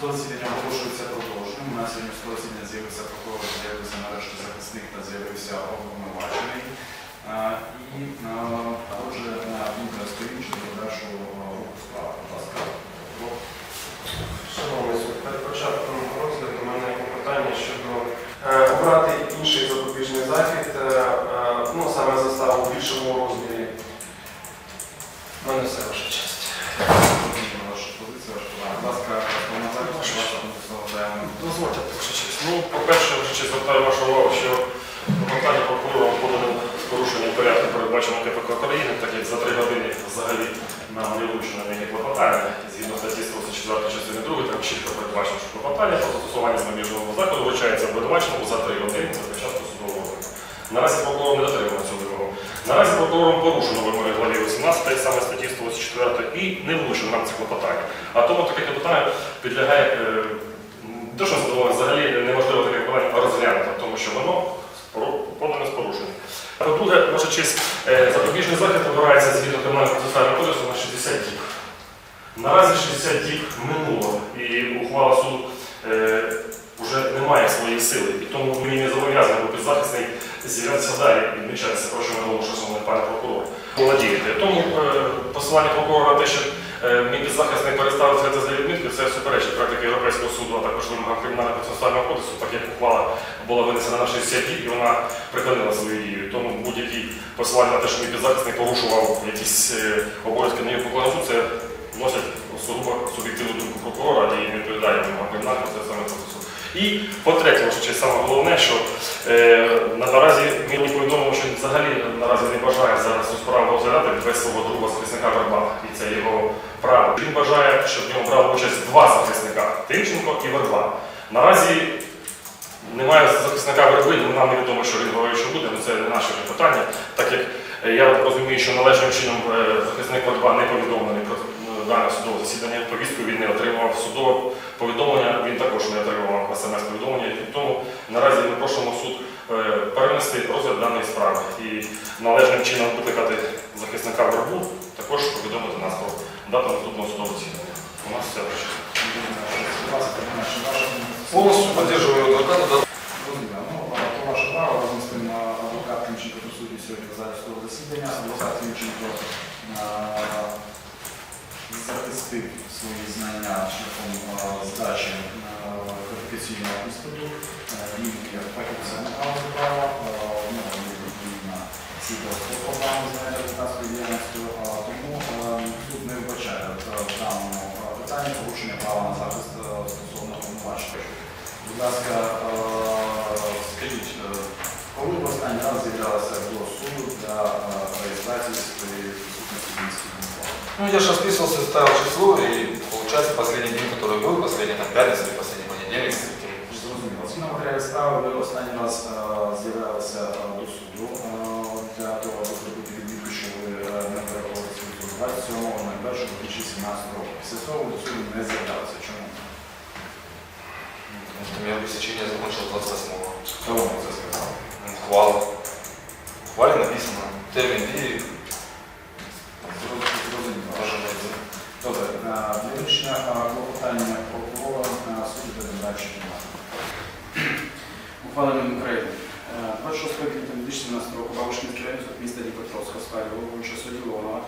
Судове засідання оголошується продовженим. У нас сьогодні в судове засідання з'явився прокурор, з'явився нарешті захисник та з'явився обвинувачений. І а, отже, Дмитро Стоїн щодо подальшого руху справи. Будь ласка. Шановний суд, перед початком розгляду у мене є питання щодо е, обрати інший запобіжний захід, е, е, ну саме заставу у більшому розмірі. У мене все ваша честь. Ваша позиція, ваша подання. Будь ласка, пане Захар, ваша позиція. Дозвольте, ваша честь. Ну, по-перше, честь, звертаю вашу увагу, що клопотання прокурора подано з порушенням порядку, передбаченого КПК України, так як за три години взагалі нам не вручено мені клопотання. Згідно статті 124 частини 2, там чітко передбачено, що клопотання про застосування заміжного заходу вручається обвинуваченому за три години до початку судового розгляду. Наразі прокурор не дотримав цю вимогу. Наразі прокурором порушено вимоги главі 18 саме статті 184 і не влучено нам це клопотання. А тому таке клопотання підлягає е, Дуже задоволений, взагалі неможливо таке питання розглянути, тому що воно подане з порушенням. По-друге, ваша честь, е, запобіжний захід обирається згідно кримінального процесуального кодексу на 60 діб. Наразі 60 діб минуло, і ухвала суду е, вже не має своєї сили. І тому мені не зобов'язано, бо підзахисний з'являтися далі відмічатися, про що саме пане прокурор. Володієте. Тому е, посилання прокурора те, що е, мій підзахисний перестав це за відмітку, це суперечить практики Європейського суду, а також вимогам кримінального процесуального кодексу, так як ухвала була винесена на 60 діб і вона припинила свою дію. Тому будь-які посилання на те, що мій підзахисний порушував якісь е, обов'язки на його покладу, це вносять особу суб'єктивну думку прокурора і відповідає вимогам кримінального процесуального кодексу. І по-третє, честь, саме головне, що е, на- наразі мені повідомило, що він взагалі наразі не бажає зараз цю справу розглядати без свого друга захисника Верба, і це його право. Він бажає, щоб в ньому брали участь два захисника Тимченко і Верба. Наразі немає захисника Верби, ну, нам невідомо, що він говорить, що буде, але це не наше питання, так як е, я розумію, що належним чином е, захисник Верба не повідомлений про е, дане судове засідання, повістку він не отримав судове повідомлення, отримав смс-повідомлення, і тому наразі ми просимо суд е, перенести розгляд даної справи і належним чином викликати захисника Вербу, також повідомити нас про дату наступного судового засідання. У нас все. Полностью поддерживаю адвоката. Ну, сьогодні в засідання. Адвокат Тимченко захистив свої знання шляхом а, здачі а, кваліфікаційного іспиту. А, Він є фахівцем галузі права, а, ну, він відповідно свідоцтво про право знання адвокатської діяльності, а, тому а, суд не вбачає в в даному а, питанні порушення права на захист а, стосовно обвинувачення. Будь ласка, е, скажіть, е, коли ви останній раз з'являлися до суду для е, реєстрації своєї присутності в місті Дніпро? Ну, я же расписывался, ставил число, и получается последний день, который был, последний там пятница или последний понедельник. Зрозуміло. Згідно матеріалів справи, ви останній раз е, з'являлися до суду е, для того, аби зробити відмітку, що ви е, не переходили суду 27.01.2017 року. Після цього до суду не з'являлися. Чому? Потому что у меня высечение закончилось 28-го. Хто вам сказав? Ну, Хвала. Хвале написано. Термин и Зрозуміло. Добре, вирішення клопотання прокурора на суді передбачення немає. Ухваленим України. Е, 26 квітня 2017 року Бабушкинський район суд міста Дніпропетровська справі головуюча судді Леонова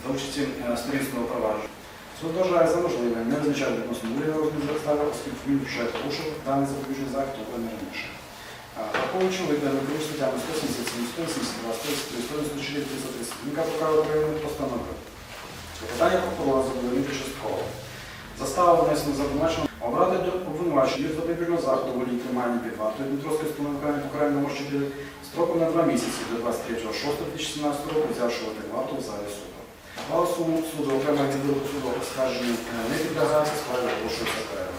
за участі е, сторінського провадження. Суд вважає за можливе не визначати відносно уряду розмір застави, оскільки він вже порушив даний запобіжний захід ухвалений раніше. Е, Враховуючи викладені керуючи статтями 177, 182, 183, 194, 330 КПК України постанови. Питання прокурора задовольнити частково. Застава внесено за обрати до обвинувачення запобіжного заходу волі тримання під вартою Дмитровської установи покарального щодо 4 строком на два місяці до 23.06.2017 року, взявши під варту в залі суду. Ухвала суду окремого відділу суду оскарження е, не підлягається, справі оголошується перерва.